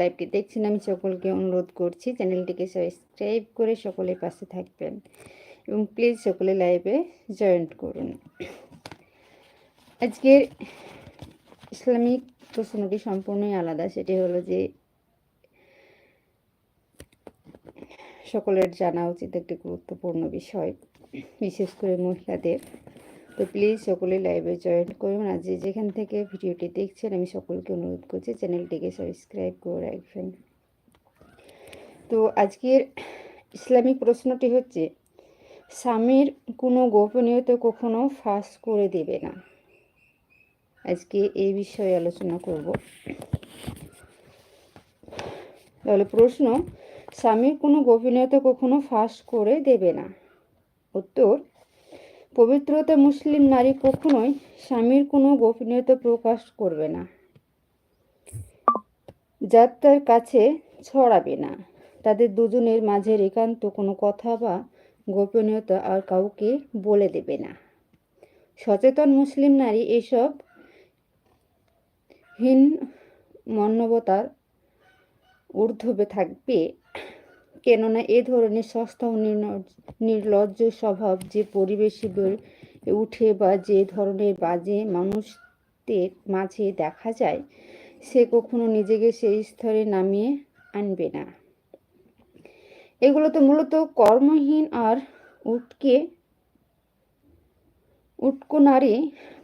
লাইভটি দেখছেন, আমি সকলকে অনুরোধ করছি চ্যানেলটিকে সাবস্ক্রাইব করে সকলের পাশে থাকবেন এবং প্লিজ সকলে লাইভে জয়েন করুন। আজকের ইসলামিক প্রশ্নটি সম্পূর্ণই আলাদা, সেটি হলো যে সকলের জানা উচিত একটি গুরুত্বপূর্ণ বিষয়, বিশেষ করে মহিলাদের। তো প্লিজ সকলে লাইভে জয়েন করুন। আর যে যেখান থেকে ভিডিওটি দেখছেন, আমি সকলকে অনুরোধ করছি চ্যানেলটিকে সাবস্ক্রাইব করে রাখবেন। তো আজকের ইসলামিক প্রশ্নটি হচ্ছে, স্বামীর কোনো গোপনীয়তা কখনো ফাঁস করে দেবে না। আজকে এই বিষয়ে আলোচনা করব। তাহলে প্রশ্ন, স্বামীর কোনো গোপনীয়তা কখনো ফাঁস করে দেবে না? উত্তর পবিত্রতা মুসলিম নারী কখনোই স্বামীর কোনো গোপনীয়তা প্রকাশ করবে না। যা তার কাছে ছড়াবে না। তাদের দুজনের মাঝের একান্ত কোনো কথা বা গোপনীয়তা আর কাউকে বলে দেবে না। সচেতন মুসলিম নারী এসব হীন মন্যবতার ঊর্ধ্বে থাকবে। কেননা এ ধরনের সস্তা ও নির্লজ্জ স্বভাব যে পরিবেশে উঠে বা যে ধরনের বাজে মানুষদের মাঝে দেখা যায়, সে কখনো নিজেকে সেই স্তরে নামিয়ে আনবে না। এগুলো তো মূলত কর্মহীন আর উটকে উটকো নারী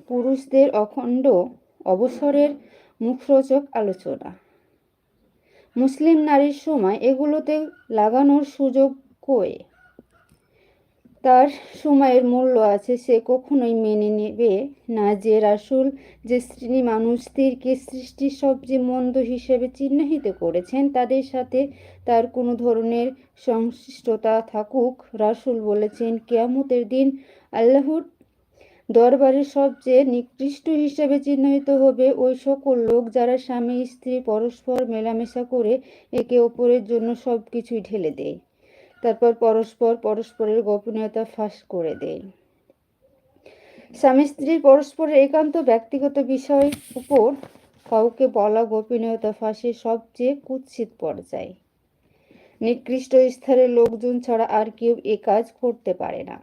পুরুষদের অখণ্ড অবসরের মুখরোচক আলোচনা। মুসলিম নারীর সময় এগুলোতে লাগানোর সুযোগ কই? তার সময়ের মূল্য আছে সে কখনোই মেনে নেবে না। যে রাসুল, যে শ্রেণি মানুষদেরকে সৃষ্টির সবচেয়ে মন্দ হিসেবে চিহ্নিত করেছেন, তাদের সাথে তার কোনো ধরনের সংশ্লিষ্টতা থাকুক। রাসুল বলেছেন, কেয়ামতের দিন আল্লাহর দরবারে সবচেয়ে নিকৃষ্ট হিসেবে চিহ্নিত হবে ওই সকল লোক যারা স্বামী, স্ত্রী, পরস্পর মেলামেশা করে একে অপরের জন্য সব কিছুই ঢেলে দেয়। তারপর পরস্পর পরস্পরের গোপনীয়তা ফাঁস করে দেয়। স্বামী স্ত্রীর পরস্পরের একান্ত ব্যক্তিগত বিষয় উপর কাউকে বলা গোপনীয়তা ফাঁসের সবচেয়ে কুৎসিত পর্যায়। নিকৃষ্ট স্তরের লোকজন ছাড়া আর কেউ এ কাজ করতে পারে না।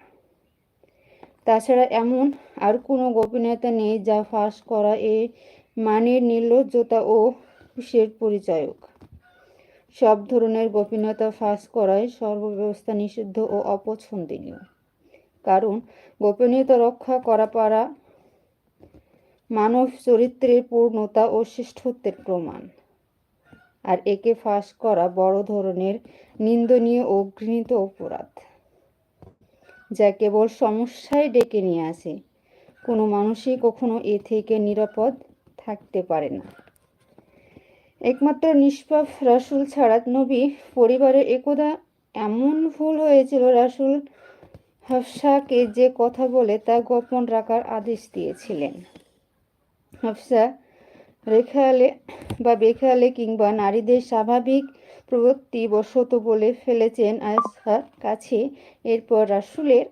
তাছাড়া এমন আর কোনো গোপনীয়তা নেই যা ফাঁস করা এ মানের নির্লজ্জতা ও হুশের পরিচয়ক। সব ধরনের গোপনীয়তা ফাঁস করায় সর্বব্যবস্থা নিষিদ্ধ ও অপছন্দনীয়। কারণ গোপনীয়তা রক্ষা করা পারা মানব চরিত্রের পূর্ণতা ও শ্রেষ্ঠত্বের প্রমাণ। আর একে ফাঁস করা বড় ধরনের নিন্দনীয় ও ঘৃণিত অপরাধ। যা কেবল সমস্যায় ডেকে নিয়ে আসে। কোনো মানুষই কখনো এ থেকে নিরাপদ থাকতে পারে না। একমাত্র নিষ্পাপ রাসুল ছাড়া নবী পরিবারে একদা এমন ভুল হয়েছিল রাসুল হাফসাকে যে কথা বলে তা গোপন রাখার আদেশ দিয়েছিলেন। হাফসা রেখালে বা বেখালে কিংবা নারীদের স্বাভাবিক প্রবৃত্তি বশত বলে ফেলেছেন আয়সার কাছে। এরপর রাসুলের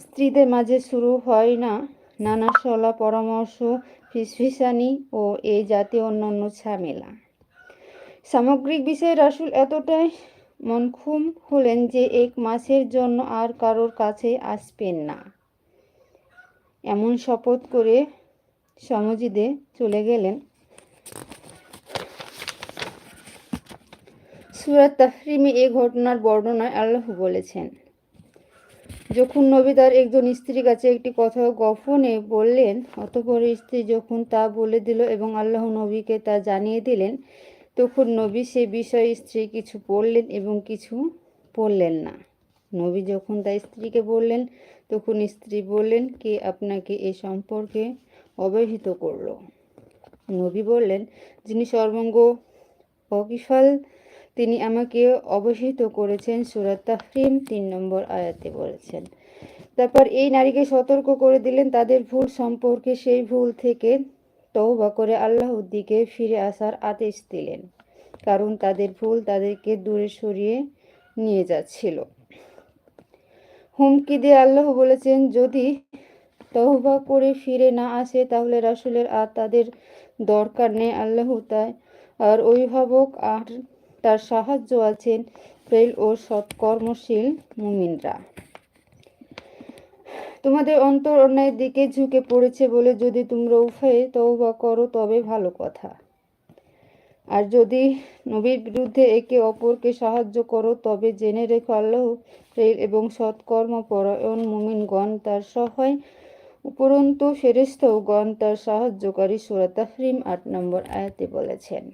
স্ত্রীদের মাঝে শুরু হয় না, নানা সলা পরামর্শ, ফিসফিসানি ও এই জাতীয় অন্যান্য ঝামেলা। সামগ্রিক বিষয়ে রাসুল এতটাই মনখুম হলেন যে এক মাসের জন্য আর কারোর কাছে আসবেন না। এমন শপথ করে সমজিদে চলে গেলেন। সুরাত তাহরিমে এ ঘটনার বর্ণনায় আল্লাহ বলেছেন, যখন নবী তার একজন স্ত্রীর কাছে একটি কথা গোপনে বললেন, অতপর স্ত্রী যখন তা বলে দিল এবং আল্লাহ নবীকে তা জানিয়ে দিলেন, তখন নবী সে বিষয়ে স্ত্রী কিছু পড়লেন এবং কিছু পড়লেন না। নবী যখন তার স্ত্রীকে বললেন, তখন স্ত্রী বললেন, কে আপনাকে এ সম্পর্কে অবহিত করল। নবী বললেন, যিনি সর্বঙ্গ অকিফাল তিনি আমাকে অবহিত করেছেন সুরাত তাহরিম তিন নম্বর আয়াতে বলেছেন। তারপর এই নারীকে সতর্ক করে দিলেন, তাদের ভুল সম্পর্কে সেই ভুল থেকে তৌবা করে আল্লাহর দিকে ফিরে আসার আদেশ দিলেন, কারণ তাদের ভুল তাদেরকে দূরে সরিয়ে নিয়ে যাচ্ছিল। হুমকি দিয়ে আল্লাহ বলেছেন, যদি তহবা করে ফিরে না আসে, তাহলে রাসুলের আর তাদের দরকার নেই, আল্লাহ তাই আর অভিভাবক আর তার সাহায্য আছেন প্রেল ও সৎকর্মশীল মুমিনরা। তোমাদের অন্তর অন্যায়ের দিকে ঝুঁকে পড়েছে বলে যদি তোমরা উভয়ে তওবা করো, তবে ভালো কথা। আর যদি নবীর বিরুদ্ধে একে অপরকে সাহায্য করো, তবে জেনে রেখো আল্লাহ এবং সৎকর্ম পরায়ণ মুমিনগণ তার সহায় উপরন্তু ফেরেস্তাওগণ তার সাহায্যকারী সুরা তাহরিম আট নম্বর আয়াতে বলেছেন।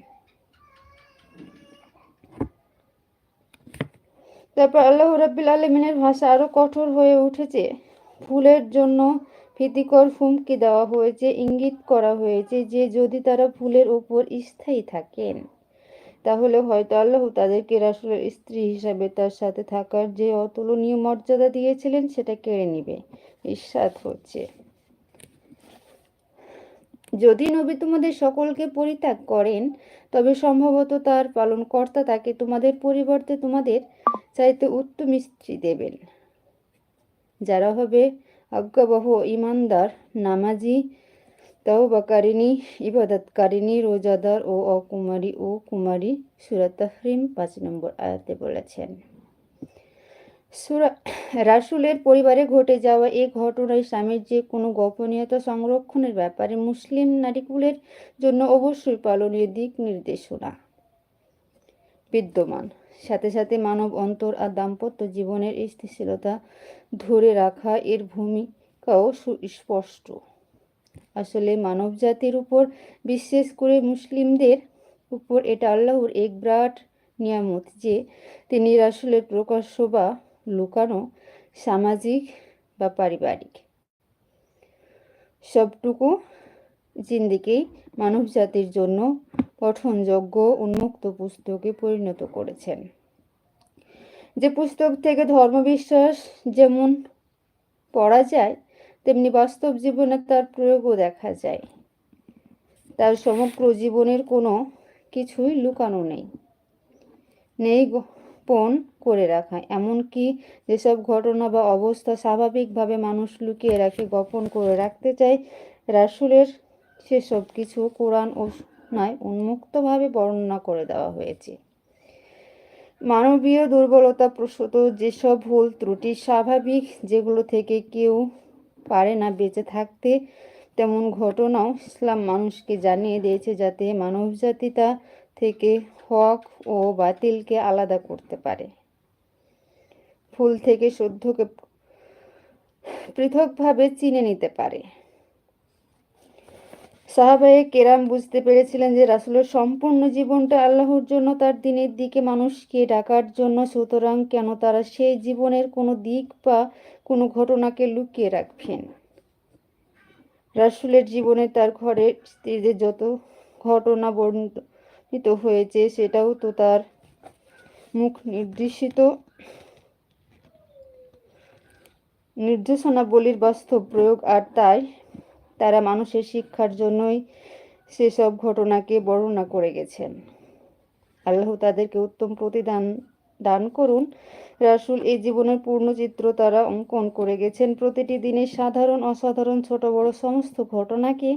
তারপর আল্লাহ রাব্বিল আলমিনের ভাষা আরও কঠোর হয়ে উঠেছে। ফুলের জন্য ভীতিকর হুমকি দেওয়া হয়েছে, ইঙ্গিত করা হয়েছে যে যদি তারা ফুলের উপর স্থায়ী থাকেন। তাহলে হয়তো আল্লাহ তাদেরকে রাসুলের স্ত্রী হিসাবে তার সাথে থাকার যে অতুলনীয় মর্যাদা দিয়েছিলেন, সেটা কেড়ে নিবে। ঈর্ষাদ হচ্ছে। যদি নবী তোমাদের সকলকে পরিত্যাগ করেন, তবে সম্ভবত তার পালনকর্তা তাকে তোমাদের পরিবর্তে তোমাদের চাইতে উত্তম স্ত্রী দেবেন। যারা হবে আজ্ঞাবহ ইমানদার, নামাজি তাওবাকারিনী ইবাদতকারিনী রোজাদার ও অকুমারী ও কুমারী সুরা তাহরিম পাঁচ নম্বর আয়াতে বলেছেন সুরা, রাসুলের পরিবারে ঘটে যাওয়া এই ঘটনায় স্বামীর যে কোনো গোপনীয়তা সংরক্ষণের ব্যাপারে মুসলিম নারীকুলের জন্য অবশ্যই পালনীয় দিক নির্দেশনা। বিদ্যমান, সাথে সাথে মানব অন্তর আর দাম্পত্য জীবনের স্থিতিশীলতা ধরে রাখা এর ভূমিকাও সুস্পষ্ট। আসলে মানব জাতির উপর, বিশেষ করে মুসলিমদের উপর এটা আল্লাহর এক বিরাট নিয়ামত যে তিনি রাসুলের প্রকাশ্য বা লুকানো সামাজিক বা পারিবারিক। সবটুকু জিন্দিকেই মানব জাতির জন্য পঠনযোগ্য উন্মুক্ত পুস্তকে পরিণত করেছেন। যে পুস্তক থেকে ধর্মবিশ্বাস যেমন পড়া যায় তেমনি বাস্তব জীবনে তার প্রয়োগও দেখা যায়। তার সমগ্র জীবনের কোনো কিছুই লুকানো নেই। নেই গোপন করে রাখা, এমনকি যেসব ঘটনা বা অবস্থা স্বাভাবিকভাবে মানুষ লুকিয়ে রাখে, গোপন করে রাখতে চায়, রাসুলের সেসব কিছু কোরআন ও নয় উন্মুক্তভাবে বর্ণনা করে দেওয়া হয়েছে। মানবীয় দুর্বলতা প্রসূত যেসব ভুল ত্রুটি স্বাভাবিক, যেগুলো থেকে কেউ পারে না বেঁচে থাকতে। তেমন ঘটনাও ইসলাম মানুষকে জানিয়ে দিয়েছে যাতে মানবজাতি তা থেকে হক ও বাতিলকে আলাদা করতে পারে। ফুল থেকে শুদ্ধকে পৃথকভাবে চিনে নিতে পারে। সাহাবায়ে কেরাম বুঝতে পেরেছিলেন যে রাসুলের সম্পূর্ণ জীবনটা আল্লাহর জন্য, তার দিনের দিকে মানুষকে ডাকার জন্য। সুতরাং কেন তারা সেই জীবনের কোনো দিক বা কোনো ঘটনাকে লুকিয়ে রাখবেন? রাসুলের জীবনে তার ঘরের স্ত্রীদের যত ঘটনা বর্ণিত হয়েছে, সেটাও তো তার মুখ নির্দেশিত। নির্দেশনাবলীর বাস্তব প্রয়োগ আর তাই তারা মানুষের শিক্ষার জন্যই সেসব ঘটনাকে বর্ণনা করে গেছেন। আল্লাহ তাদেরকে উত্তম প্রতিদান দান করুন। রাসুল এই জীবনের পূর্ণ চিত্র তারা অঙ্কন করে গেছেন। প্রতিটি দিনের সাধারণ, অসাধারণ, ছোট বড় সমস্ত ঘটনাকে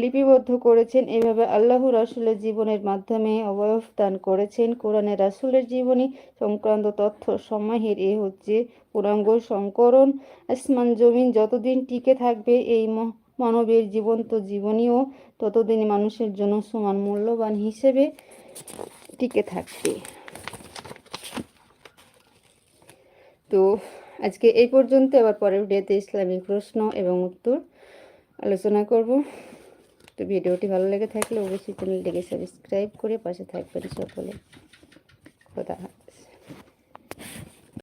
লিপিবদ্ধ করেছেন এভাবে আল্লাহ রাসুলের জীবনের মাধ্যমে অবয়ব দান করেছেন। কোরআনে রাসুলের জীবনী সংক্রান্ত তথ্য সমাহের এ হচ্ছে পুরাঙ্গ সংকরণ। আসমান জমিন যতদিন টিকে থাকবে, এই মানবের জীবন্ত জীবনীও ততদিন মানুষের জন্য সমান মূল্যবান হিসেবে টিকে থাকবে। তো আজকে এই পর্যন্ত আবার পরের ভিডিওতে ইসলামিক প্রশ্ন এবং উত্তর আলোচনা করব। তো ভিডিওটি ভালো লেগে থাকলে অবশ্যই চ্যানেলটিকে সাবস্ক্রাইব করে পাশে থাকবেন সকলে। খোদা